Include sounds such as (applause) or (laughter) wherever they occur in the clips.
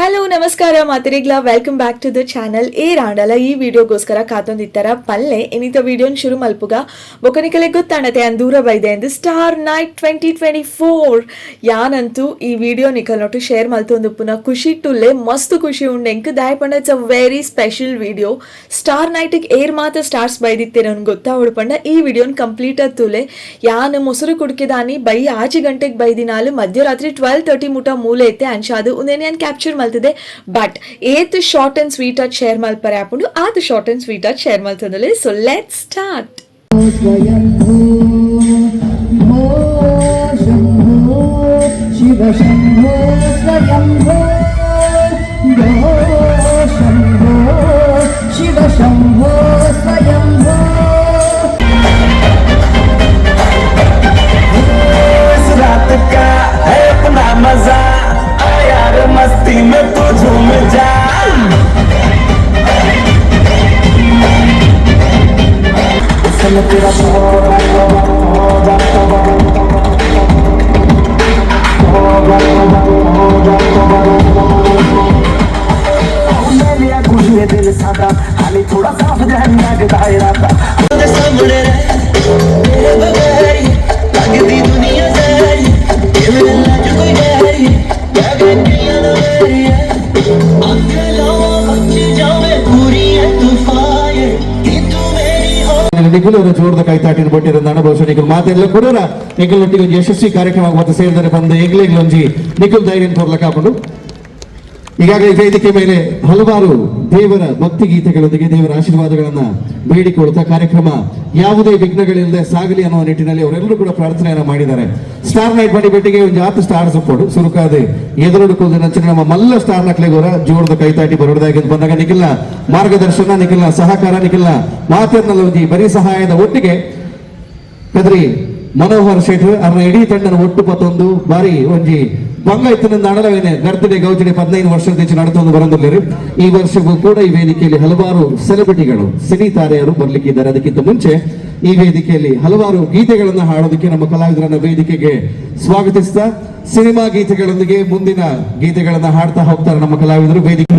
Hello ನಮಸ್ಕಾರ, ಮಾತಿರಿಗ್ಲ. Welcome back to the channel ಏ ರಾಂಡಲ, ಈ ವಿಡಿಯೋಗೋಸ್ಕರ ಕಾತೊಂದಿತ್ತರ ಪಲ್ಲೆ. ಇನ್ನಿತ ವಿಡಿಯೋನ್ ಶುರು ಮಲ್ಪುಗ. ಬೊಕನಿಕಲೆ ಗೊತ್ತಾಣತೆ ಅನ್ ದೂರ ಬೈದೆ ಎಂದು star night twenty twenty four ಯಾನಂತೂ ಈ ವಿಡಿಯೋ ನಿಕಲ್ ನೋಟು ಶೇರ್ ಮಲ್ತೊಂದು ಪುನಃ ಖುಷಿ ಟುಲ್ಲೆ, ಮಸ್ತ್ ಖುಷಿ ಉಂಡೆಂಕ್ ದಾಯಪಂಡ it's a very special video star ನೈಟಿಗೆ ಏರ್ ಮಾತ್ರ ಸ್ಟಾರ್ಸ್ ಬೈದಿತ್ತೇನೆ ಗೊತ್ತಾ? ಉಳ್ಪಂಡ ಈ ವಿಡಿಯೋನ್ ಕಂಪ್ಲೀಟ್ ತುಲೆ. ಯಾನ್ ಮೊಸರು ಕುಡ್ಕಿದಾನಿ, ಬೈ ಆಚೆ ಗಂಟೆಗೆ ಬೈದಿನಾಲು ಮಧ್ಯರಾತ್ರಿ ಟ್ವೆಲ್ ತರ್ಟಿ ಮುಟ ಮೂಲೆ ಐತೆ ಅನ್ಶಾದು ಉಂದೇನೆ ನಾನು ಕ್ಯಾಪ್ಚರ್ ಮಾಡ್ತಿದೆ ಬಟ್ ಏತ್ ಶಾರ್ಟ್ ಅಂಡ್ ಸ್ವೀಟ್ ಆಗಿ ಶೇರ್ ಮಲ್ಪರೆ ಹಾಕೊಂಡು ಆತು ಶಾರ್ಟ್ ಅಂಡ್ ಸ್ವೀಟ್ ಆಗಿ share ಮಲ್ತಂದಲೇ so let start Shiva Shambho ಸ್ವಯಂ ಶಿವ ಶಂಭೋ ಸ್ವಯಂ ನಿಖಿಲ್ ಕೈ ಜೋರದ ಕೈತಾಟಿನ ನನ್ನ ಬಹುಶಃ ನಿಖಿಲ್. ಮಾತೆಲ್ಲ ಕೂಡ ನಿಖಿಲ್ ಒಂದು ಯಶಸ್ವಿ ಕಾರ್ಯಕ್ರಮ ಮತ್ತೆ ಸೇರಿದರೆ ಬಂದ ಈಗಲೇ ನಿಖಿಲ್ ಧೈರ್ಯ ತೋರ್ಲಕ್ಕೆ ಈಗಾಗಲೇ ವೇದಿಕೆ ಮೇಲೆ ಹಲವಾರು ದೇವರ ಭಕ್ತಿ ಗೀತೆಗಳೊಂದಿಗೆ ದೇವರ ಆಶೀರ್ವಾದಗಳನ್ನ ಬೇಡಿಕೊಳ್ಳುತ್ತಾ ಕಾರ್ಯಕ್ರಮ ಯಾವುದೇ ವಿಘ್ನಗಳಿಲ್ಲದೆ ಸಾಗಲಿ ಅನ್ನೋ ನಿಟ್ಟಿನಲ್ಲಿ ಅವರೆಲ್ಲರೂ ಕೂಡ ಪ್ರಾರ್ಥನೆಯನ್ನ ಮಾಡಿದ್ದಾರೆ. ಸ್ಟಾರ್ ನೈಟ್ ಮಾಡಿ ಬೆಟ್ಟಿಗೆ ಒಂದು ಜಾತ ಸ್ಟಾರ್ ಸಪೋರ್ಟ್ ಸುರುಕಾದೆ ಎದುರುಡುಕೋದು ನಂಚಿನ ನಮ್ಮ ಮಲ್ಲ ಸ್ಟಾರ್ ನಕ್ಲೆಗೋರ ಜೋರದ ಕೈತಾಟಿ ಬರೋದಾಗಿ ಬಂದಾಗ ನಿಖಿಲ್ಲ ಮಾರ್ಗದರ್ಶನ ನಿಖಿಲ್ಲ ಸಹಕಾರ ನಿಖಿಲ್ಲ ಮಾತಿನಲ್ಲಿ ಬರೀ ಸಹಾಯದ ಒಟ್ಟಿಗೆ ಕದ್ರಿ ಮನೋಹರ್ ಶೇಟ್ ಅವರ ಇಡೀ ತಂಡನ ಒಟ್ಟು ಪತ್ತೊಂದು ಬಾರಿ ಒಂಜಿ ಬಂಗ ಇತ್ತಿನಿಂದ ಗರ್ತಡೆ ಗೌಜಡಿ ಹದಿನೈದು ವರ್ಷದ ನಡೆದೊಂದು ಬರೋದಿಲ್ಲ ಈ ವರ್ಷವೂ ಕೂಡ ಈ ವೇದಿಕೆಯಲ್ಲಿ ಹಲವಾರು ಸೆಲೆಬ್ರಿಟಿಗಳು ಸಿನಿ ತಾರೆಯರು ಬರ್ಲಿಕ್ಕಿದ್ದಾರೆ. ಅದಕ್ಕಿಂತ ಮುಂಚೆ ಈ ವೇದಿಕೆಯಲ್ಲಿ ಹಲವಾರು ಗೀತೆಗಳನ್ನು ಹಾಡೋದಕ್ಕೆ ನಮ್ಮ ಕಲಾವಿದರನ್ನ ವೇದಿಕೆಗೆ ಸ್ವಾಗತಿಸ್ತಾ, ಸಿನಿಮಾ ಗೀತೆಗಳೊಂದಿಗೆ ಮುಂದಿನ ಗೀತೆಗಳನ್ನ ಹಾಡ್ತಾ ಹೋಗ್ತಾರೆ ನಮ್ಮ ಕಲಾವಿದರು ವೇದಿಕೆ.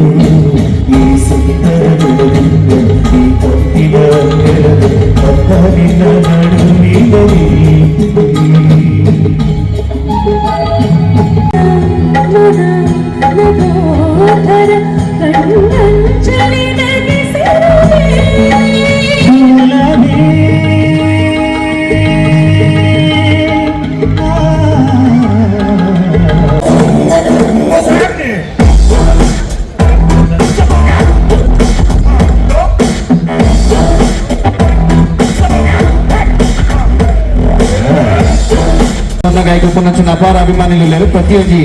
వ్యాపార అభిమానులు లేరు ప్రతియోగి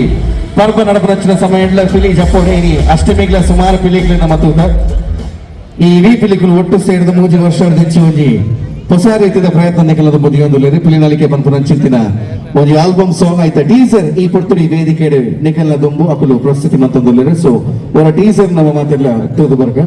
ಪರ್ವ ನಡಪರಚಿನ ಸಮಯದಲ್ಲಿ ಪಿಲಿಗೆ ಜಪ್ಪೋಡೆ ಇನಿ ಅಷ್ಟಮಿಗಳ ಸುಮಾರು ಪಿಲಿಗಳನ್ನ ಮತ್ತೂತ ಈ ಇಡೀ ಪಿಲಿಗಳು ಒಟ್ಟು ಸೇರಿದ ಮೂಜಿ ವರ್ಷ ಹೆಚ್ಚು ಒಂಜಿ ಹೊಸ ರೀತಿಯ ಪ್ರಯತ್ನ ಕೆಲದ ಬುದಿಯೊಂದು ಲೇರಿ ಪಿಲಿನಲಿಕೆ ಬಂದು ಚಿಂತಿನ ಒಂದು ಆಲ್ಬಮ್ ಸಾಂಗ್ ಆಯ್ತ? ಟೀಸರ್ ಈ ಪೊರ್ತುಡಿ ವೇದಿಕೆ ನಿಕಲ್ನ ದುಂಬು ಅಕುಲು ಪ್ರಸ್ತುತಿ ಮತ್ತೊಂದು ಲೇರಿ ಸೊ ಅವರ ಟೀಸರ್ ನಮ್ಮ ಮಾತೆಲ್ಲ ತೂದು ಬರ್ಗ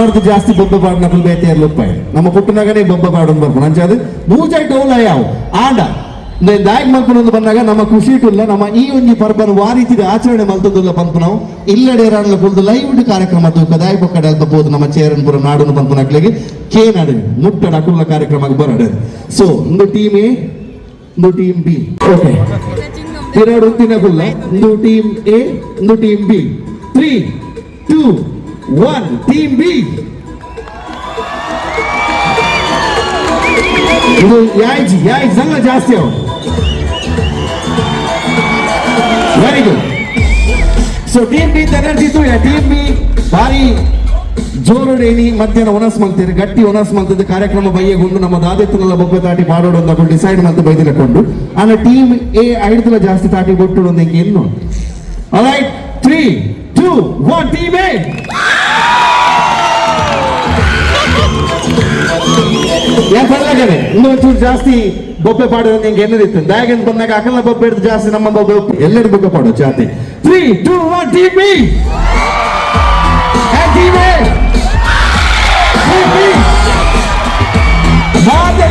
ನಮ್ಮರ್ದು ಜಾಸ್ತಿ ಬೊಬ್ಬ ಪಾಡ್ ನಮ್ಮ ಬೇತೆ ಇರ್ಲುಪ್ಪಾಯ್ ನಮ್ಮ ಪುಟ್ಟನಗನೇ ಬೊಬ್ಬ ಪಾಡೊಂದು ಬರ್ಪುಣ ಅಂಚಾದು ಮೂಜೈ ಟೋಲ ಯಾವು? ಆಂಡ. ದಾಯಕ್ ಮಲ್ಪನೊಂದು ಬಂದಾಗ ನಮ್ಮ ಖುಷಿ ಟುಲ್ಲ ನಮ್ಮ ಈ ಒಂಜಿ ಪರ್ಬನ ವಾ ರೀತಿ ಆಚರಣೆ ಮಲ್ತದಲ್ಲ ಬಂತು ನಾವು. ಇಲ್ಲಡೆ ರಾಣ್ಲ ಕುಲ್ದು ಲೈವ್ ಕಾರ್ಯಕ್ರಮ ತೂಕ ದಾಯಿ ಪಕ್ಕಡೆ ಅಲ್ಪ ನಮ್ಮ ಚೇರನ್ಪುರ ನಾಡನ್ನು ಬಂತು ಪಂಪನಕ್ಲೆಗೆ ಕೆ ನಡೆ ಮುಟ್ಟಡ ಅಕುಲ್ಲ ಕಾರ್ಯಕ್ರಮ ಬರಡೆ ಸೊ ಒಂದು ಟೀಮ್ ಎ, ಒಂದು ಟೀಮ್ ಬಿ. ಓಕೆ ಎರಡು ತಿನ್ನಕುಲ್ಲ ಒಂದು ಟೀಮ್ ಎ, ಒಂದು team B. Three two one team B ಇದು ಯಾಯ್ಜಿ, ಯಾಯ್ಜ್ ಜನ ಜಾಸ್ತಿ ಅವು very good so team B ತನರ್ದಿತ್ತು team B ಭಾರಿ ಜೋರು ಡೇನಿ ಮಧ್ಯಾಹ್ನ ಒನಸ್ ಮಲ್ತೀರಿ ಗಟ್ಟಿ ಒನಸ್ ಮಂತದ ಕಾರ್ಯಕ್ರಮ ಬೈಯಗೊಂಡು ನಮ್ಮ ದಾದೆತ್ತುನಲ್ಲ ಬೊಬ್ಬೆ ತಾಟಿ ಪಾಡೋಡು ಅಂತ ಡಿಸೈಡ್ ಮತ್ತೆ ಬೈದಿಲಕೊಂಡು ಆನ ಟೀಮ್ ಎ ಐಡ್ತಲ ಜಾಸ್ತಿ ತಾಟಿ ಕೊಟ್ಟು ಒಂದು ಹಿಂಗೆ ಇನ್ನು ರೈಟ್ ತ್ರೀ ಟು ಒನ್ ಟೀಮೇ ಯಾಕಲ್ಲಾಗದೆ ಇನ್ನೊಂಚೂರು ಜಾಸ್ತಿ ಬೊಬ್ಬೆ ಪಾಡೋದು ನಿಂಗೆ ಎನ್ನದಿತ್ತು ದಾಗಂತ ಬಂದಾಗ ಅಕಲ್ಲ ಬೊಬ್ಬೆ ಹಿಡಿದು ಜಾಸ್ತಿ ನಮ್ಮ ಬೊಬ್ಬೆ ಎಲ್ಲರೂ ಬೊಬ್ಬೆ ಪಾಡೋ ಜಾತಿ three two one team B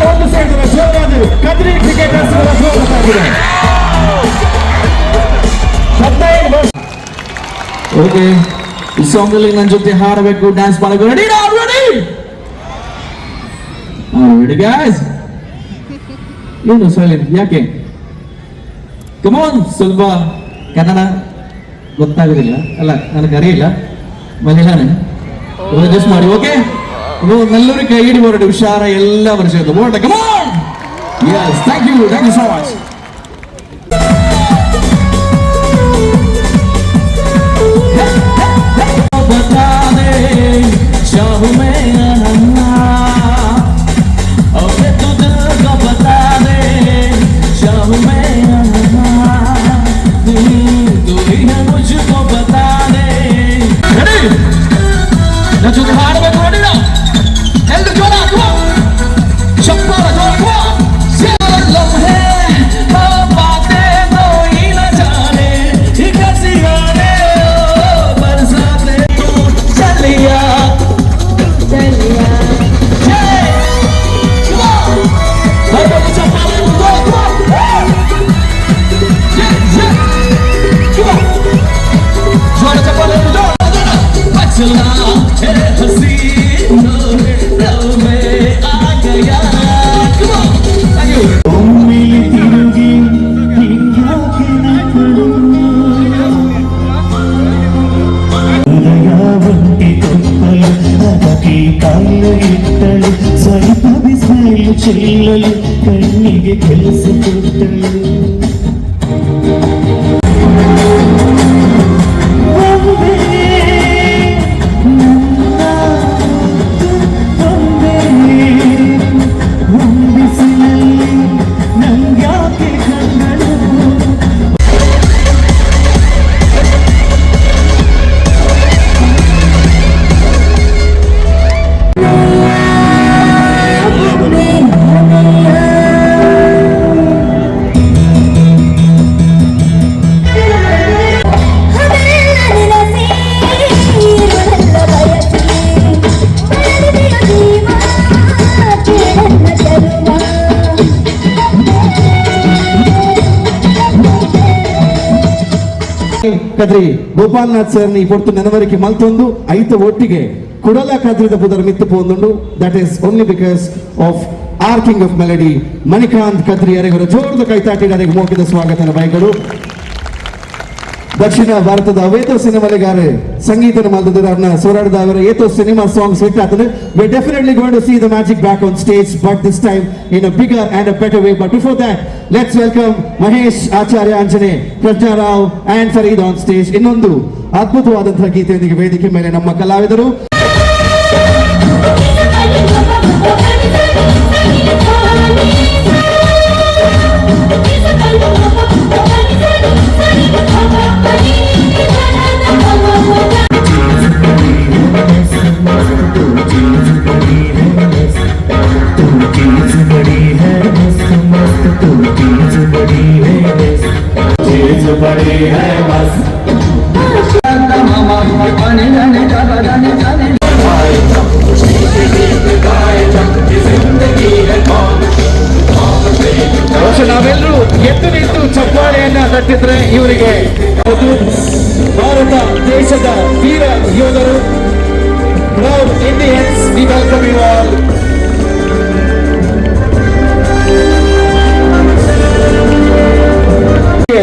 ಒಂದು ಸೇರಿದ ಸೋರಾಜು ಕದ್ರಿ ಕ್ರಿಕೆಟರ್ಸ್ ಸೋಲಾಗಿದೆ ಓಕೆ, ಈ ಸಾಂಗ್ ಅಲ್ಲಿ ನನ್ನ ಜೊತೆ ಹಾಡಬೇಕು ಡ್ಯಾನ್ಸ್ ಮಾಡಬೇಕು. ರೆಡಿ ರೆಡಿ ರೆಡಿ ಗ್ಯಾಸ್ ಏನು ಸೈಲೆಂಟ್ ಯಾಕೆ? ಕಮೋನ್ ಸ್ವಲ್ಪ ಕನ್ನಡ ಗೊತ್ತಾಗೋದಿಲ್ಲ. ಅಲ್ಲ, ನನಗೆ ಅರಿಯಿಲ್ಲ. ಮಲಯಾಳನೇ ಅಡ್ಜಸ್ಟ್ ಮಾಡಿ, ಓಕೆ? ನಲ್ಲೂರು ಕೈ ಹಿಡಿ ಹೊರಡಿ ಹುಷಾರ ಎಲ್ಲ ವರ್ಷ come come on yes thank you thank you so much చెల్లెలు కన్నీగి తెలుసుకుంటాడు ಕದ್ರಿ ಗೋಪಾಲನಾಥ್ ಸರ್ ಕೊಡ್ತು ನೆನವರಿಕೆ ಮಲ್ತೊಂದು ಐತ ಒಟ್ಟಿಗೆ ಕುಡಲ ಕದ್ರಿದ ಪುದರ್ ಮಿತ್ತು ಪೋಂದುಂಡು. That is only because of our king of melody Manikant Kadri ಅರೆಗರ ಜೋರದ ಕೈತಾಟಿ ಅರೆಗೆ ಮೋಕಿದ ಸ್ವಾಗತನ ಬೈಗಳು ದಕ್ಷಿಣ ಭಾರತದ ಅವೇತೋ ಸಿನಿಮಾಲಿಗಾರೆ ಸಂಗೀತನ ಮಲ್ದದ ಅವ್ರನ್ನ ಸೋರಾಡದ ಅವರ ಏತೋ ಸಿನಿಮಾ ಸಾಂಗ್ಸ್ ಹಿಟ್ ಆಗ್ತದೆ. We definitely going to C the magic back on stage but this time in a bigger and a better way but before that let's welcome Mahesh Acharya Anjane ಪ್ರಜ್ಞಾರಾವ್ and Farid on stage ಇನ್ನೊಂದು ಅದ್ಭುತವಾದಂತಹ ಗೀತೆಯೊಂದಿಗೆ ವೇದಿಕೆ ಮೇಲೆ ನಮ್ಮ ಕಲಾವಿದರು.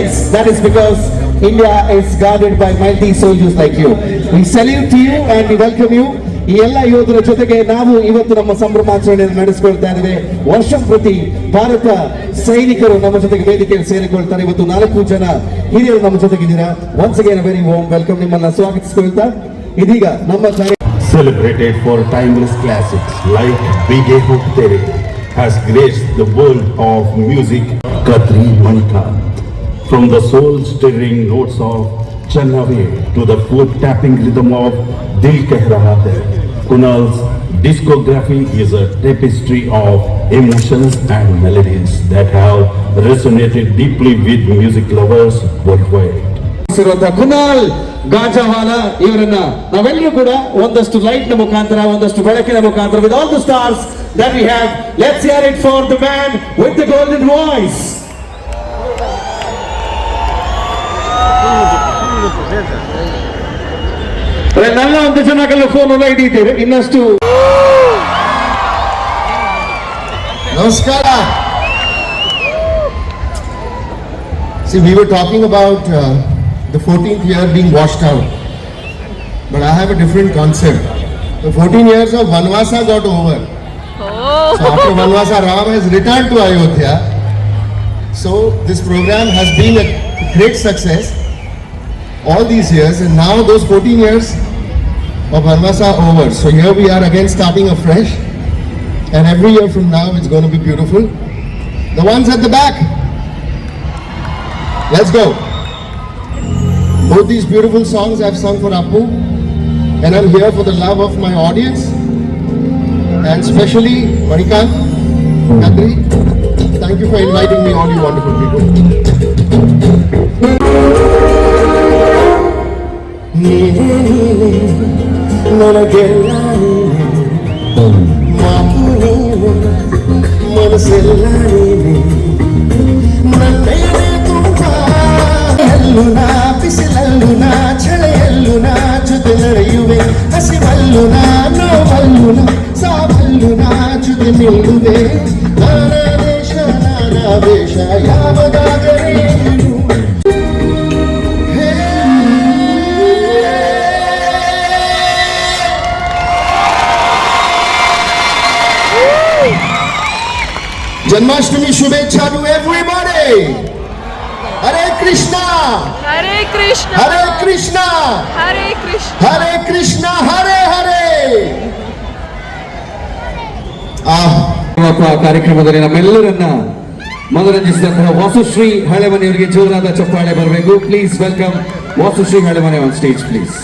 Yes, that is because India is guarded by mighty soldiers like you. We salute you and we welcome you. ಈ ಎಲ್ಲ ಯೋಧರ ಜೊತೆಗೆ ನಾವು ಇವತ್ತು ನಮ್ಮ ಸಂಭ್ರಮಾಚರಣೆಯನ್ನು ನಡೆಸಿಕೊಳ್ತಾ ಇದ್ದೇವೆ ವರ್ಷ ಪ್ರತಿ ಭಾರತ ಸೈನಿಕರು ನಮ್ಮ ಜೊತೆಗೆ ವೇದಿಕೆಯಲ್ಲಿ ಸೇರಿಕೊಳ್ತಾರೆ ಇವತ್ತು ನಾಲ್ಕು ಜನ ಹಿರಿಯರು ನಮ್ಮ ಜೊತೆಗಿದ್ದೀರಾ once again very warm welcome ನಿಮ್ಮನ್ನ ಸ್ವಾಗತಿಸಿಕೊಳ್ತಾ ಇದೀಗ ನಮ್ಮ for timeless classics like Bige Hook Tere has graced the world of music Katri Manikant. From the soul-stirring notes of Channave to the foot-tapping rhythm of Dil Keh Raha Hai, Kunal's discography is a tapestry of emotions and melodies that have resonated deeply with music lovers worldwide. ಇರುವಂತಹ ಕುನಾಲ್ ಗಾಂಜಾವಾಲ ಇವರನ್ನ ನಾವೆಲ್ಲರೂ ಕೂಡ ಒಂದಷ್ಟು light ನ ಮುಖಾಂತರ ಒಂದಷ್ಟು ಬೆಳಕಿನ ಮುಖಾಂತರ with all the stars that we have let's hear it for the man with the golden voice ನನ್ನ ಒಂದು ಜನಕ್ಕೆಲ್ಲ ಫೋನ್ ಎಲ್ಲ ಹಿಡಿತೀರಿ ಇನ್ನಷ್ಟು Namaskara. See, we were talking about uh, the 14th year being washed out. But I have a different concept. The 14 years of Vanvasa got over. So after Vanvasa, Ram has returned to Ayodhya. So this program has been a great success all these years and now those 14 years of Vanvasa are over. So here we are again starting afresh. And every year from now, it's going to be beautiful. The ones at the back. Let's go. Both these beautiful songs I've sung for Appu. And I'm here for the love of my audience. And especially Manikant, Kadri. Thank you for inviting me, all you wonderful people. ನನಗೆಲ್ಲ ಮಾತು ನೀನು ಮನಸ್ಸೆಲ್ಲ ನೀನೆ ನನ್ನೆಯೇ ತುಂಬ ಎಲ್ಲೂ ನಾ ಬಿಸಿಲಲ್ಲೂ ನಾ ಚಳಿಯಲ್ಲೂ ನಾ ಜೊತೆ ನಡೆಯುವೆ ಹಸಿವಲ್ಲೂ ನಾ ನೋವಲ್ಲೂ ನಾ ಸಾವಲ್ಲೂ ನಾ ಜೊತೆ ನಿಲ್ಲುವೆ ನಾನಾ ದೇಶ ನಾನಾ ವೇಷ ಯಾವದಾಗಲೇನು ಜನ್ಮಾಷ್ಟಮಿ ಶುಭೇಚ್ಛಾ ಟು ಎವ್ರಿಬಡಿ ಹರೇ ಕೃಷ್ಣ ಹರೇ ಕೃಷ್ಣ ಹರೇ ಕೃಷ್ಣ ಹರೇ ಕೃಷ್ಣ ಹರೇ ಕೃಷ್ಣ ಹರೇ ಹರೇ ಕಾರ್ಯಕ್ರಮದಲ್ಲಿ ನಮ್ಮೆಲ್ಲರನ್ನ ಮನೋರಂಜಿಸಿದಂತಹ ವಾಸುಶ್ರೀ ಹಳೆಮನೆಯವರಿಗೆ ಜೋರಾದ ಚಪ್ಪಾಳೆ ಬರಬೇಕು. Please welcome Vasushri Halemane on stage please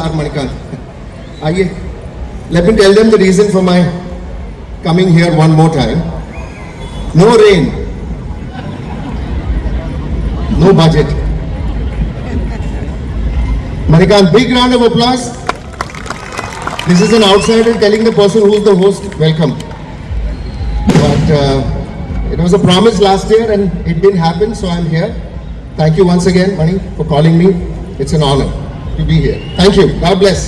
Our Manikant? Aye. Let me tell them the reason for my coming here one more time. No rain. No budget. Manikant, big round of applause. This is an outsider telling the person who is the host, welcome. But uh, it was a promise last year and it didn't happen, so I'm here. Thank you once again, Mani, for calling me. It's an honor to be here. Thank you. God bless.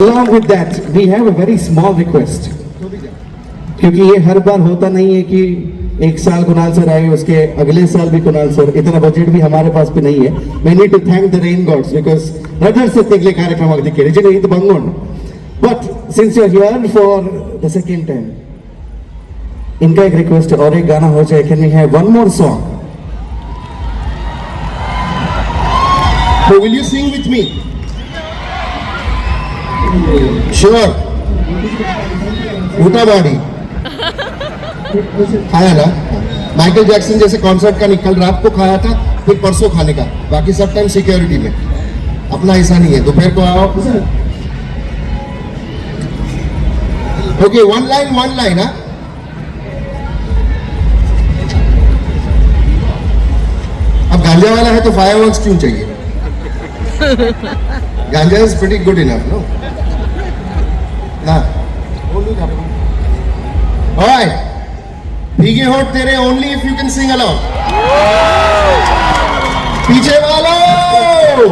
Along with that, we have a very small request. क्योंकि ये हर बार होता नहीं है कि एक साल Kunal sir आए उसके अगले साल भी कुणाल सर इतना बजट भी हमारे पास भी नहीं है we need to thank the rain gods because rudder से तिगले कार्यक्रम दिखे जगह ಇದು ಬಂಗೋಣ but since you are here for the second time इनका एक रिक्वेस्ट और एक गाना हो जाए can we have one more song So will you sing with me? Sure. ऊटाबाड़ी खाया ना? माइकल जैक्सन जैसे कॉन्सर्ट का निकल, रात को खाया था, फिर परसों खाने का। बाकी सब टाइम सिक्योरिटी में। अपना ऐसा नहीं है, दोपहर को आओ। Okay one line one line हाँ? अब गांजा वाला है तो फायर क्यों चाहिए? प्रीटी गुड इनफ नो ना Alright. भीगे होठ तेरे only if you can sing along. पीछे वालों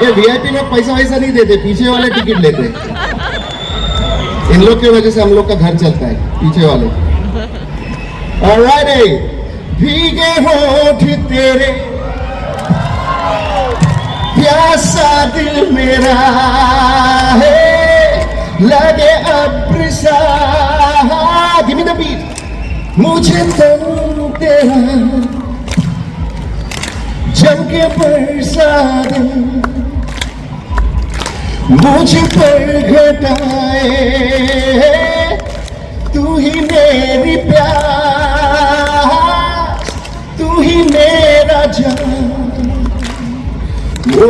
(laughs) ये वीआईपी लोग पैसा वैसा नहीं देते पीछे वाले टिकट लेते। इन लोग की वजह से हम लोग का घर चलता है पीछे वाले। (laughs) Alright, भीगे होठ तेरे प्यासा दिल मेरा है। लगे अब्रसा गिव मी द बीट मुझे तुम तेरा जम के मुझ पर घटाए तू ही मेरी प्यार तू ही मेरा जान। ओ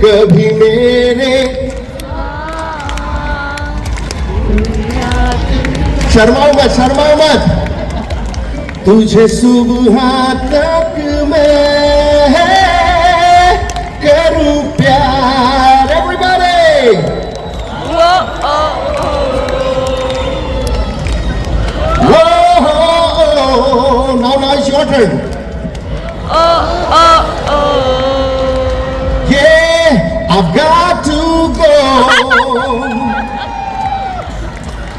कभी मेरे शर्माओ मत शर्माओ मत। तुझे सुबह तक मैं करूँ प्यार। Everybody now now it's your turn. I've got to go.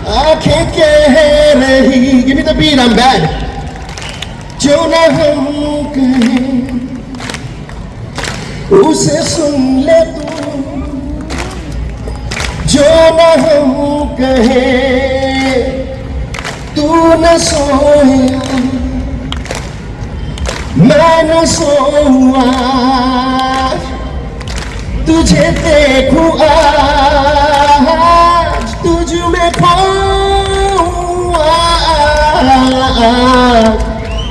I can't get रही Give me the beat, I'm bad. जो न हम कहें उसे सुन ले तू जो न हम कहें तू न सोया मैं न सोऊं आज तुझे देखूं आज तुझ में खोऊं आज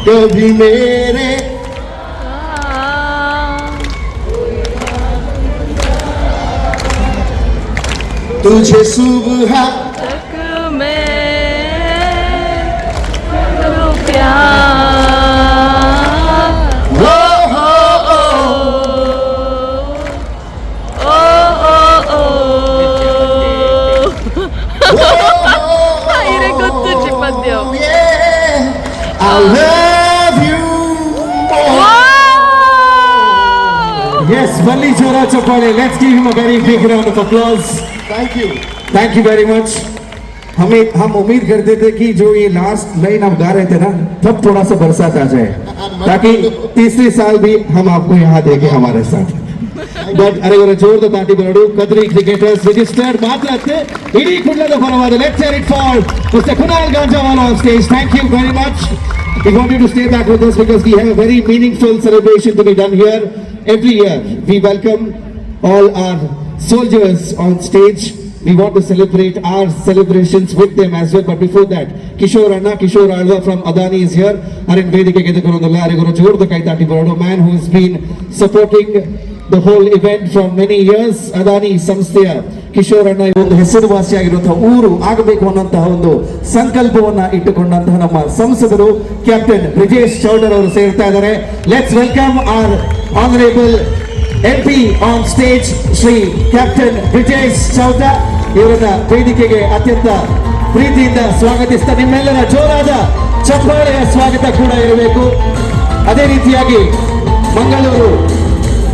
कभी मेरे तुझे सुबह I love you more. Yes, Valli Chora Chapale. Let's give him a very big round of applause. Thank you. Thank you very much हमें हम उम्मीद करते थे कि जो ये लास्ट लाइन आप गा रहे थे ना तब थोड़ा सा बरसात आ जाए ताकि तीसरे साल भी हम आपको यहाँ देखें हमारे साथ ಬಟ್ ಅರೆ ಇವರ ಜೋರದ ದಾಟಿ ಬರಡು ಕದ್ರಿ ಕ್ರಿಕೆಟರ್ಸ್ ರಿಜಿಸ್ಟರ್ಡ್ ಮಾತ್ರ ಅಷ್ಟೇ ಇಡೀ ಕುಳ್ಳದ ಪರವಾದ let's hear it for mister Kunal Ganjawala on stage thank you very much We want you to stay back with us because we have a very meaningful celebration to be done here every year. We welcome all our soldiers on stage. We want to celebrate our celebrations with them as well. But before that, Kishore Anna, Kishore Alva from Adani is here. Arin Vedike a man who has been supporting the whole event for many years. Adani Samsteya. Kishore ಅಣ್ಣ ಒಂದು ಹೆಸರುವಾಸಿಯಾಗಿರುವಂತಹ ಊರು ಆಗಬೇಕು ಅನ್ನುವಂತಹ ಒಂದು ಸಂಕಲ್ಪವನ್ನ ಇಟ್ಟುಕೊಂಡಂತಹ ನಮ್ಮ ಸಂಸದರು captain Brijesh ಚೌಡರ್ ಅವರು ಸೇರ್ತಾ ಇದ್ದಾರೆ. Let's welcome our honourable M P on stage Shri captain Brijesh Chowta. ಇವರನ್ನ ವೇದಿಕೆಗೆ ಅತ್ಯಂತ ಪ್ರೀತಿಯಿಂದ ಸ್ವಾಗತಿಸ್ತಾ, ನಿಮ್ಮೆಲ್ಲರ ಜೋರಾದ ಚಪ್ಪಾಳೆಯ ಸ್ವಾಗತ ಕೂಡ ಇರಬೇಕು. ಅದೇ ರೀತಿಯಾಗಿ ಮಂಗಳೂರು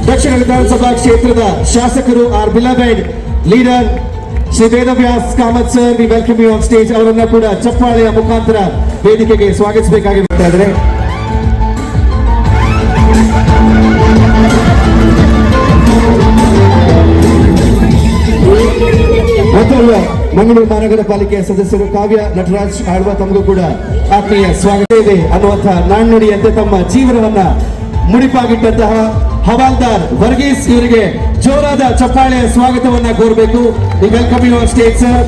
ದಕ್ಷಿಣ ವಿಧಾನಸಭಾ ಕ್ಷೇತ್ರದ ಶಾಸಕರು our beloved leader Shri Vedavyas Kamath sir we welcome you on stage ಅವರನ್ನ ಕೂಡ ಚಪ್ಪಾಳೆಯ ಮುಖಾಂತರ ವೇದಿಕೆಗೆ ಸ್ವಾಗತಿಸಬೇಕಾಗಿ ಬರ್ತಾ ಇದ್ದಾರೆ. ಮತ್ತೊಬ್ಬ ಮಂಗಳೂರು ಮಹಾನಗರ ಪಾಲಿಕೆಯ ಸದಸ್ಯರು ಕಾವ್ಯ, ನಟರಾಜ್, ಆಳ್ವ ತಮಗೂ ಕೂಡ ಆತ್ಮೀಯ ಸ್ವಾಗತ ಇದೆ ಅನ್ನುವಂತಹ ನಾಣ್ಣುಡಿಯಂತೆ ತಮ್ಮ ಜೀವನವನ್ನ ಮುಡಿಪಾಗಿಟ್ಟಂತಹ ಹವಾಲ್ದಾರ್ ವರ್ಗೀಸ್ ಇವರಿಗೆ ಜೋರಾದ ಚಪ್ಪಾಳೆ ಸ್ವಾಗತವನ್ನ ಕೋರಬೇಕು. We welcome you on stage sir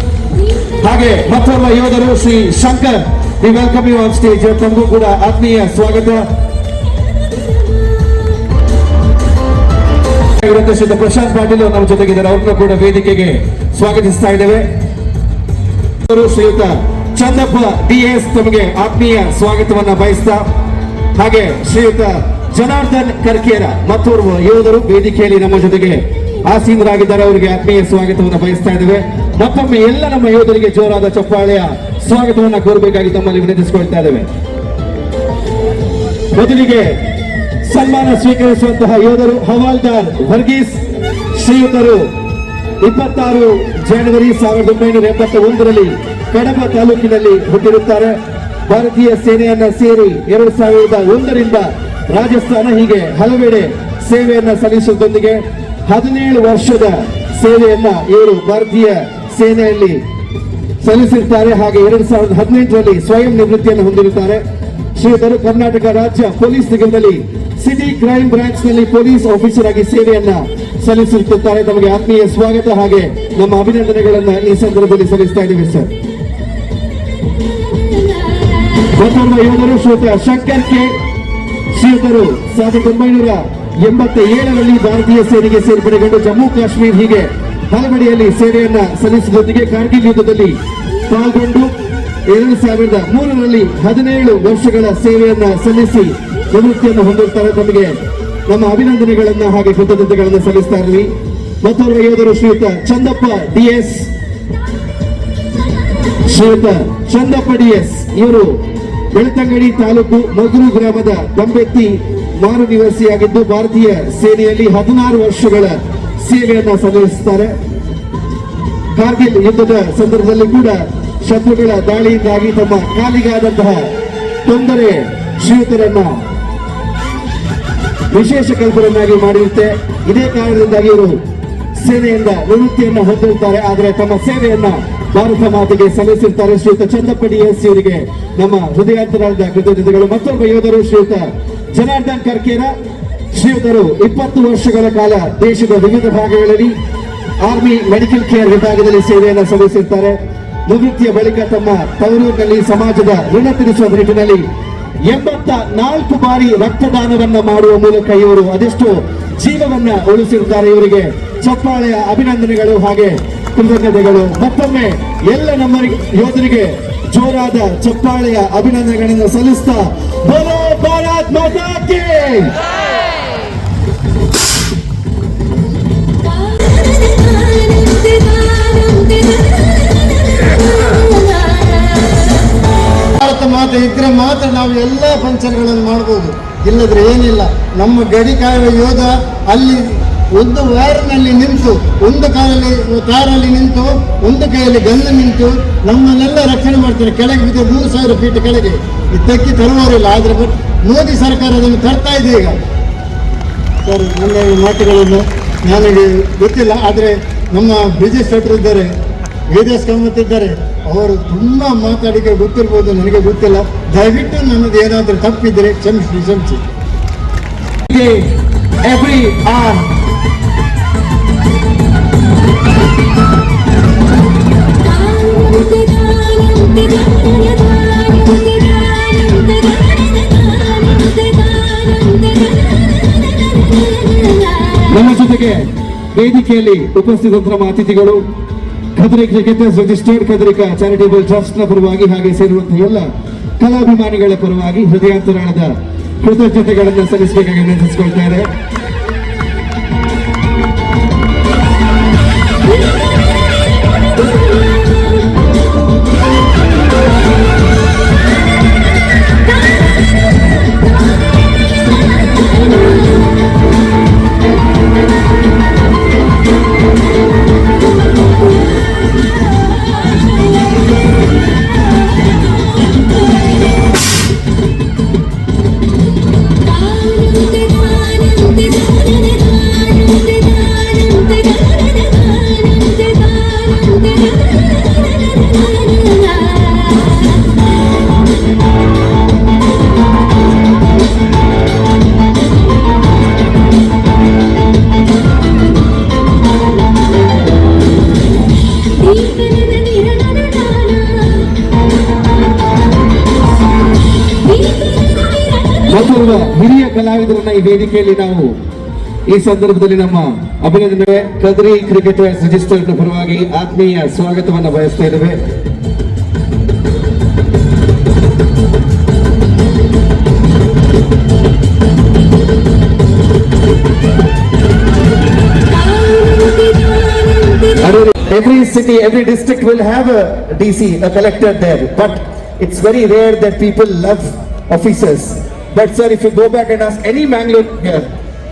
ಹಾಗೆ ಮತ್ತೊಬ್ಬ ಯೋಧರು Shri Shankar we welcome you on stage ತಮಗೂ ಕೂಡ ಆತ್ಮೀಯ ಸ್ವಾಗತ. ಶ್ರೀ ಪ್ರಶಾಂತ್ ಪಾಟೀಲ್ ನಮ್ಮ ಜೊತೆಗಿದ್ದಾರೆ. ಅವ್ರನ್ನ ಕೂಡ ವೇದಿಕೆಗೆ ಸ್ವಾಗತಿಸ್ತಾ ಇದ್ದೇವೆ. ಶ್ರೀಯುತ ಚಂದಪ್ಪ ಡಿ ಎಸ್ ತಮಗೆ ಆತ್ಮೀಯ ಸ್ವಾಗತವನ್ನ ಬಯಸ್ತಾ, ಹಾಗೆ ಶ್ರೀಯುತ ಜನಾರ್ದನ್ ಕರ್ಕೇರ ಮತ್ತೋರ್ವ ಯೋಧರು ವೇದಿಕೆಯಲ್ಲಿ ನಮ್ಮ ಜೊತೆಗೆ ಆಸೀನರಾಗಿದ್ದಾರೆ ಅವರಿಗೆ ಆತ್ಮೀಯ ಸ್ವಾಗತವನ್ನು ಬಯಸ್ತಾ ಇದ್ದೇವೆ. ಮತ್ತೊಮ್ಮೆ ಎಲ್ಲ ನಮ್ಮ ಯೋಧರಿಗೆ ಜೋರಾದ ಚಪ್ಪಾಳೆಯ ಸ್ವಾಗತವನ್ನು ಕೋರಬೇಕಾಗಿ ತಮ್ಮಲ್ಲಿ ವಿನಂತಿಸಿಕೊಳ್ತಾ ಇದ್ದೇವೆ. ಮೊದಲಿಗೆ ಸನ್ಮಾನ ಸ್ವೀಕರಿಸುವಂತಹ ಯೋಧರು ಹವಾಲ್ದಾರ್ ವರ್ಗೀಸ್ ಶ್ರೀಯುತರು ಇಪ್ಪತ್ತಾರು ಜನವರಿ ಸಾವಿರದ ಒಂಬೈನೂರ ಎಂಬತ್ತ ಒಂದರಲ್ಲಿ ಕಡಬ ತಾಲೂಕಿನಲ್ಲಿ ಹುಟ್ಟಿರುತ್ತಾರೆ. ಭಾರತೀಯ ಸೇನೆಯನ್ನ ಸೇರಿ ಎರಡು ಸಾವಿರದ ಒಂದರಿಂದ ರಾಜಸ್ಥಾನ ಹೀಗೆ ಹಲವೆಡೆ ಸೇವೆಯನ್ನ ಸಲ್ಲಿಸುವುದೊಂದಿಗೆ ಹದಿನೇಳು ವರ್ಷದ ಸೇವೆಯನ್ನ ಇವರು ಭಾರತೀಯ ಸೇನೆಯಲ್ಲಿ ಸಲ್ಲಿಸಿರ್ತಾರೆ. ಹಾಗೆ ಎರಡ್ ಸಾವಿರದ ಹದಿನೆಂಟರಲ್ಲಿ ಸ್ವಯಂ ನಿವೃತ್ತಿಯನ್ನು ಹೊಂದಿರುತ್ತಾರೆ. ಶ್ರೀಧರು, ಕರ್ನಾಟಕ ರಾಜ್ಯ ಪೊಲೀಸ್ ನಿಗಮದಲ್ಲಿ ಸಿಟಿ ಕ್ರೈಮ್ ಬ್ರಾಂಚ್ನಲ್ಲಿ ಪೊಲೀಸ್ ಆಫೀಸರ್ ಆಗಿ ಸೇವೆಯನ್ನ ಸಲ್ಲಿಸಿರುತ್ತಾರೆ. ನಮಗೆ ಆತ್ಮೀಯ ಸ್ವಾಗತ ಹಾಗೆ ನಮ್ಮ ಅಭಿನಂದನೆಗಳನ್ನ ಈ ಸಂದರ್ಭದಲ್ಲಿ ಸಲ್ಲಿಸ್ತಾ ಇದ್ದೀವಿ ಸರ್. ಮತ್ತೊಬ್ಬ ಯೋಧರು ಶ್ರೋತ, ಶಂಕರ್ ಕೆ ಶ್ರೀಯುತರು ಸಾವಿರದ ಒಂಬೈನೂರ ಎಂಬತ್ತ ಏಳರಲ್ಲಿ ಭಾರತೀಯ ಸೇನೆಗೆ ಸೇರ್ಪಡೆಗೊಂಡು ಜಮ್ಮು ಕಾಶ್ಮೀರ್ ಹೀಗೆ ಹಲವೆಡೆಯಲ್ಲಿ ಸೇವೆಯನ್ನ ಸಲ್ಲಿಸಿದೊಂದಿಗೆ ಕಾರ್ಗಿಲ್ ಯುದ್ಧದಲ್ಲಿ ಪಾಲ್ಗೊಂಡು ಎರಡು ಸಾವಿರದ ಮೂರರಲ್ಲಿ ಹದಿನೇಳು ವರ್ಷಗಳ ಸೇವೆಯನ್ನ ಸಲ್ಲಿಸಿ ನಿವೃತ್ತಿಯನ್ನು ಹೊಂದಿರ್ತಾರೆ ತಮಗೆ ನಮ್ಮ ಅಭಿನಂದನೆಗಳನ್ನ ಹಾಗೆ ಕೃತಜ್ಞತೆಗಳನ್ನು ಸಲ್ಲಿಸ್ತಾ ಇರಲಿ. ಮತ್ತೋರ್ವ ಯೋಧರು ಶ್ರೀಯುತ ಚಂದಪ್ಪ ಡಿಎಸ್ ಶ್ರೀಯುತ ಚಂದಪ್ಪ ಡಿಎಸ್ ಇವರು ಬೆಳ್ತಂಗಡಿ ತಾಲೂಕು ಮಗುರು ಗ್ರಾಮದ ದಂಬೆತ್ತಿ ಮಾರು ನಿವಾಸಿಯಾಗಿದ್ದು ಭಾರತೀಯ ಸೇನೆಯಲ್ಲಿ ಹದಿನಾರು ವರ್ಷಗಳ ಸೇವೆಯನ್ನು ಸಲ್ಲಿಸುತ್ತಾರೆ ಕಾರ್ಗಿಲ್ ಯುದ್ಧದ ಸಂದರ್ಭದಲ್ಲಿ ಕೂಡ ಶತ್ರುಗಳ ದಾಳಿಯಿಂದಾಗಿ ತಮ್ಮ ಕಾಲಿಗಾದಂತಹ ತೊಂದರೆ ಶ್ರೀಯುತರನ್ನ ವಿಶೇಷ ಕಲ್ಪರನ್ನಾಗಿ ಮಾಡಿರುತ್ತೆ. ಇದೇ ಕಾರಣದಿಂದಾಗಿ ಇವರು ಸೇನೆಯಿಂದ ನಿವೃತ್ತಿಯನ್ನು ಹೊಂದಿರುತ್ತಾರೆ. ಆದರೆ ತಮ್ಮ ಸೇವೆಯನ್ನ ಭಾರತ ಮಾತೆಗೆ ಸಲ್ಲಿಸಿರ್ತಾರೆ ಶ್ರೀಯುತ ಚಂದಪ್ಪಡಿ ಎಸ್ ಇವರಿಗೆ. ನಮ್ಮ ಹೃದಯಾಂತರಾದ ಕೃತಜ್ಞತೆಗಳು. ಮತ್ತೊಬ್ಬ ಯೋಧರು ಶ್ರೀಯುತ ಜನಾರ್ದನ್ ಕರ್ಕೇರ. ಶ್ರೀಯುತರು ಇಪ್ಪತ್ತು ವರ್ಷಗಳ ಕಾಲ ದೇಶದ ವಿವಿಧ ಭಾಗಗಳಲ್ಲಿ ಆರ್ಮಿ ಮೆಡಿಕಲ್ ಕೇರ್ ವಿಭಾಗದಲ್ಲಿ ಸೇವೆಯನ್ನು ಸಲ್ಲಿಸಿರ್ತಾರೆ. ನಿವೃತ್ತಿಯ ಬಳಿಕ ತಮ್ಮ ತವರೂರಿನಲ್ಲಿ ಸಮಾಜದ ಋಣ ತೀರಿಸುವ ನಿಟ್ಟಿನಲ್ಲಿ ಎಂಬತ್ತ ನಾಲ್ಕು ಬಾರಿ ರಕ್ತದಾನವನ್ನ ಮಾಡುವ ಮೂಲಕ ಇವರು ಅದೆಷ್ಟು ಜೀವವನ್ನ ಉಳಿಸಿರುತ್ತಾರೆ ಇವರಿಗೆ ಚಪ್ಪಾಳೆಯ ಅಭಿನಂದನೆಗಳು. ಹಾಗೆ ಕೃತಜ್ಞತೆಗಳು ಮತ್ತೊಮ್ಮೆ ಎಲ್ಲ ನಮ್ಮ ಯೋಧರಿಗೆ ಜೋರಾದ ಚಪ್ಪಾಳೆಯ ಅಭಿನಂದನೆಗಳನ್ನು ಸಲ್ಲಿಸ್ತಾ ಬೋಲೋ ಭಾರತ್ ಮಾತಾ ಭಾರತ ಮಾತೆ ಇದ್ರೆ ಮಾತ್ರ ನಾವು ಎಲ್ಲ ಫಂಕ್ಷನ್ಗಳನ್ನು ಮಾಡ್ಬೋದು. ಇಲ್ಲದ್ರೆ ಏನಿಲ್ಲ. ನಮ್ಮ ಗಡಿ ಕಾಯುವ ಯೋಧ ಅಲ್ಲಿ ಒಂದು ವೈರ್ನಲ್ಲಿ ನಿಂತು, ಒಂದು ಕಾಲಲ್ಲಿ ಕಾರಲ್ಲಿ ನಿಂತು, ಒಂದು ಕೈಯಲ್ಲಿ ಗಲ್ಲು ನಿಂತು ನಮ್ಮನ್ನೆಲ್ಲ ರಕ್ಷಣೆ ಮಾಡ್ತಾರೆ. ಕೆಳಗೆ ಬಿದ್ದು ಮೂರು ಸಾವಿರ ಫೀಟ್ ಕೆಳಗೆ. ಇದಕ್ಕೆ ತರುವವರಿಲ್ಲ, ಆದರೆ ಬಟ್ ಮೋದಿ ಸರ್ಕಾರ ಅದನ್ನು ತರ್ತಾ ಇದೆ ಈಗ. ಸರ್, ನನ್ನ ಮಾತುಗಳನ್ನು ನನಗೆ ಗೊತ್ತಿಲ್ಲ, ಆದರೆ ನಮ್ಮ ಬ್ರಿಜೇಶ್ ಶೆಟ್ಟರು ಇದ್ದಾರೆ ವೇದಾಸ್ ಕಾಮತ್ ಇದ್ದಾರೆ. ಅವರು ತುಂಬ ಮಾತಾಡಿಕೆ ಗೊತ್ತಿರ್ಬೋದು, ನನಗೆ ಗೊತ್ತಿಲ್ಲ. ದಯವಿಟ್ಟು ನನ್ನದು ಏನಾದರೂ ತಪ್ಪಿದ್ರೆ ಕ್ಷಮಿಸಿ ಕ್ಷಮಿಸಿ. Every arm ನಮ್ಮ ಜೊತೆಗೆ ವೇದಿಕೆಯಲ್ಲಿ ಉಪಸ್ಥಿತ ಅತಿಥಿಗಳು ಕದರಿ ಕ್ರಿಕೆಟರ್ಸ್ ರಿಜಿಸ್ಟರ್ಡ್ ಕದ್ರಿಕ ಚಾರಿಟೇಬಲ್ ಟ್ರಸ್ಟ್ನ ಪರವಾಗಿ ಹಾಗೆ ಸೇರುವಂತಹ ಎಲ್ಲ ಕಲಾಭಿಮಾನಿಗಳ ಪರವಾಗಿ ಹೃದಯಾಂತರಾಳದ ಕೃತಜ್ಞತೆಗಳನ್ನು ಸಲ್ಲಿಸಬೇಕಾಗಿ ವಿನಂತಿಸಿಕೊಳ್ತಾ ಹಿರಿಯ ಈ ವೇದಿಕೆಯಲ್ಲಿ ನಾವು ಈ ಸಂದರ್ಭದಲ್ಲಿ ನಮ್ಮ ಅಭಿನಂದನೆ ಕದ್ರಿ ಕ್ರಿಕೆಟರ್ಸ್ ರಿಜಿಸ್ಟರ್ಡ್ ಪರವಾಗಿ ಆತ್ಮೀಯ ಸ್ವಾಗತವನ್ನು ಬಯಸ್ತಾ ಇದ್ದೇವೆ Every city, every district will have a DC, a collector there, but it's very rare that people love officers. But sir, if you go back and ask any Mangalore here,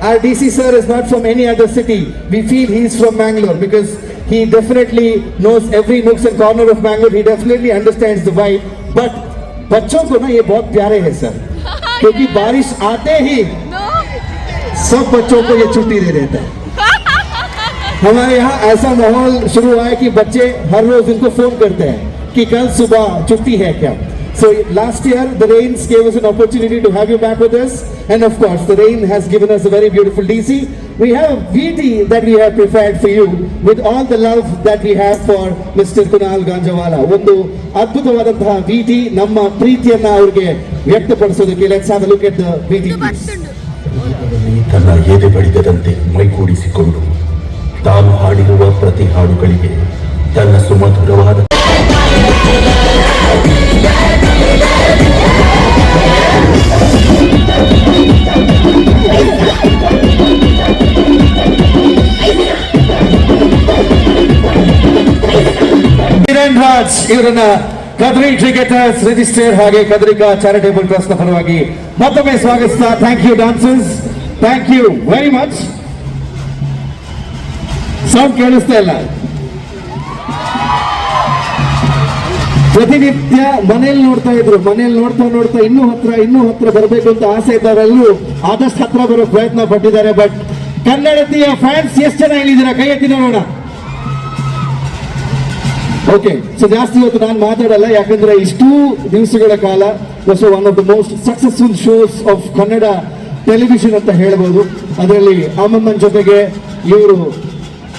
our DC sir is not from any other city. We feel he's from Mangalore because he definitely knows every nooks and corner of Mangalore. He definitely understands the vibe. But बच्चों को ना ये बहुत प्यारे हैं sir क्योंकि बारिश आते ही सब बच्चों को ये छुट्टी दे देता है हमारे यहाँ ऐसा माहौल शुरू हुआ है कि बच्चे हर रोज इनको फ़ोन करते हैं कि कल सुबह छुट्टी है क्या So last year the rains gave us an opportunity to have you back with us and of course the rain has given us a very beautiful DC. We have a VT that we have prepared for you with all the love that we have for Mr. Kunal Ganjawala. ಒಂದು ಅದ್ಭುತವಾದಂತಹ VT ನಮ್ಮ ಪ್ರೀತಿಯನ್ನ ಅವ್ರಿಗೆ ವ್ಯಕ್ತಪಡಿಸೋದಕ್ಕೆ let's have look at the VT. ತನ್ನ ಎದೆ ಬಡಿಗದಂತೆ ಮೈಗೂಡಿಸಿಕೊಂಡು ತಾನು ಹಾಡಿರುವ ಪ್ರತಿ ಹಾಡುಗಳಿಗೆ ತನ್ನ ಸುಮಧುರವಾದ ಇವರನ್ನ ಕದ್ರಿ ಕ್ರಿಕೆಟರ್ಸ್ ರಿಜಿಸ್ಟರ್ ಹಾಗೆ ಕದ್ರಿಕಾ ಚಾರಿಟೇಬಲ್ ಟ್ರಸ್ಟ್ ಪರವಾಗಿ ಮತ್ತೊಮ್ಮೆ ಸ್ವಾಗತಿಸ್ತಾ thank you dancers thank you very much sound ಕೇಳಿಸ್ತಾ ಇಲ್ಲ. ಪ್ರತಿನಿತ್ಯ ಮನೇಲಿ ನೋಡ್ತಾ ಇದ್ರು, ಮನೇಲಿ ನೋಡ್ತಾ ನೋಡ್ತಾ ಇನ್ನೂ ಹತ್ರ ಇನ್ನೂ ಹತ್ರ ಬರಬೇಕು ಅಂತ ಆಸೆ ಇದ್ದಾರೆಲ್ಲೂ ಆದಷ್ಟು ಹತ್ರ ಬರೋ ಪ್ರಯತ್ನ ಪಟ್ಟಿದ್ದಾರೆ ಬಟ್ ಕನ್ನಡತಿಯ ಫ್ಯಾನ್ಸ್ ಎಷ್ಟು ಜನ ಇಲ್ಲಿದ್ದೀರಾ? ಕೈ ಎತ್ತಿ ನೋಡೋಣ. ಓಕೆ ಸೊ ಜಾಸ್ತಿ ಇವತ್ತು ನಾನು ಮಾತಾಡಲ್ಲ ಯಾಕಂದ್ರೆ ಇಷ್ಟು ದಿವಸಗಳ ಕಾಲ was one of the most successful shows of Kannada television ಅಂತ ಹೇಳ್ಬೋದು. ಅದರಲ್ಲಿ ಅಮ್ಮಮ್ಮನ ಜೊತೆಗೆ ಇವರು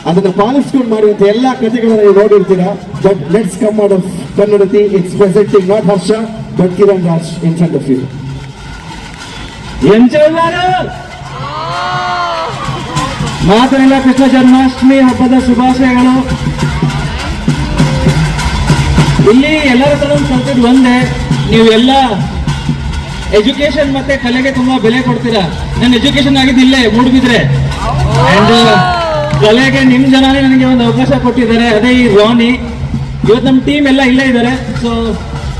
ಅದನ್ನು ಪಾಲಿಸ್ಕೊಂಡು ಮಾಡಿದಂತ ಎಲ್ಲ ಕಥೆಗಳನ್ನ ನೀವು ನೋಡಿರ್ತೀರಾ. But let's come out of Kannadathi it's presenting not Harsha but Kiran Raj in front of you ಎಂಚೆಲ್ಲರೂ ಮಾತನೆಲ್ಲ ಕೃಷ್ಣ ಜನ್ಮಾಷ್ಟಮಿ ಹಬ್ಬದ ಶುಭಾಶಯಗಳು. ಇಲ್ಲಿ ಎಲ್ಲರ ಹತ್ರ ಕಲ್ತಿದ್ದು ಒಂದೇ, ನೀವು ಎಲ್ಲ ಎಜುಕೇಶನ್ ಮತ್ತೆ ಕಲೆಗೆ ತುಂಬಾ ಬೆಲೆ ಕೊಡ್ತೀರಾ? ನನ್ನ ಎಜುಕೇಶನ್ ಆಗಿದ್ದು ಇಲ್ಲೇ, ಮೂಡ್ಬಿದ್ರೆ. ಅಂಡ್ ಕಲೆಗೆ ನಿಮ್ ಜನನೇ ನನಗೆ ಒಂದು ಅವಕಾಶ ಕೊಟ್ಟಿದ್ದಾರೆ. ಅದೇ ಈ ರಾನಿ. ಇವತ್ತು ನಮ್ಮ ಟೀಮ್ ಎಲ್ಲ ಇಲ್ಲೇ ಇದ್ದಾರೆ. ಸೊ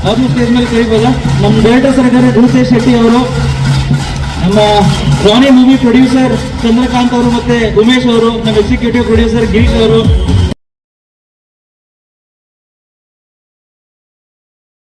ಅವ್ರನ್ನ ಸ್ಟೇಜ್ ಮೇಲೆ ಕಲಿಬೋದ ನಮ್ಮ ಡೈರೆಕ್ಟರ್ಸ್ ಇದ್ದಾರೆ ಭೂತೇಶ್ ಶೆಟ್ಟಿ ಅವರು. ನಮ್ಮ ರಾನಿ ಮೂವಿ ಪ್ರೊಡ್ಯೂಸರ್ ಚಂದ್ರಕಾಂತ್ ಅವರು ಮತ್ತೆ ಉಮೇಶ್ ಅವರು, ನಮ್ಮ ಎಕ್ಸಿಕ್ಯೂಟಿವ್ ಪ್ರೊಡ್ಯೂಸರ್ ಗಿರೀಶ್ ಅವರು.